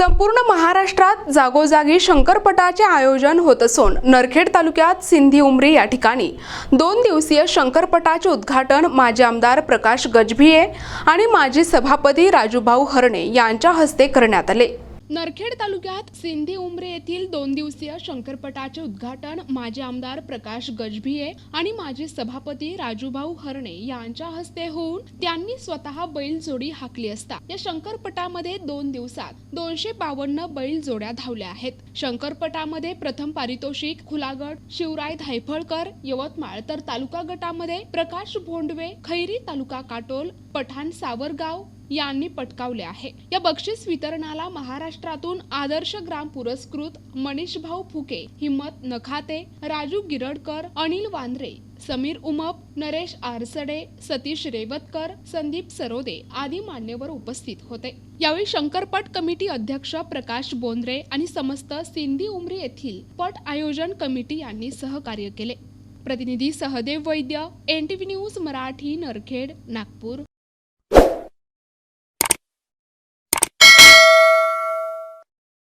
संपूर्ण महाराष्ट्रात जागोजागी शंकरपटाचे आयोजन होत असून नरखेड तालुक्यात सिंधी उमरी या ठिकाणी. दोन दिवसीय शंकरपटाचे उद्घाटन माजी आमदार प्रकाश गजभिये आणि माजी सभापती राजूभाऊ हरणे यांच्या हस्ते करण्यात आले. नरखेड तालुक्यात सिंधी उमरे येथील दोन दिवसीय शंकरपटाचे उद्घाटन माजी आमदार प्रकाश गजभिये आणि माजी सभापती राजूभाऊ हरणे यांच्या हस्ते होऊन त्यांनी स्वतः बैल जोडी हाकली असता. या शंकरपटामध्ये दोन दिवसात दोनशे बावन्न बैल जोड्या धावल्या आहेत. शंकरपटामध्ये प्रथम पारितोषिक खुलागड शिवराय धायफळकर यवतमाळ तर तालुका गटामध्ये प्रकाश भोंडवे खैरी तालुका काटोल पठाण सावरगाव यांनी पटकावले आहे. या बक्षीस वितरणाला महाराष्ट्रातून आदर्श ग्राम पुरस्कृत मनीष भाऊ फुके हिम्मत नखाते राजू गिरडकर अनिल वांद्रे समीर उमप नरेश आरसडे सतीश रेवतकर संदीप सरोदे आदी मान्यवर उपस्थित होते. यावेळी शंकरपट कमिटी अध्यक्ष प्रकाश बोंद्रे आणि समस्त सिंधी उमरी येथील पट आयोजन कमिटी यांनी सहकार्य केले. प्रतिनिधी सहदेव वैद्य एनटीव्ही न्यूज मराठी नरखेड नागपूर.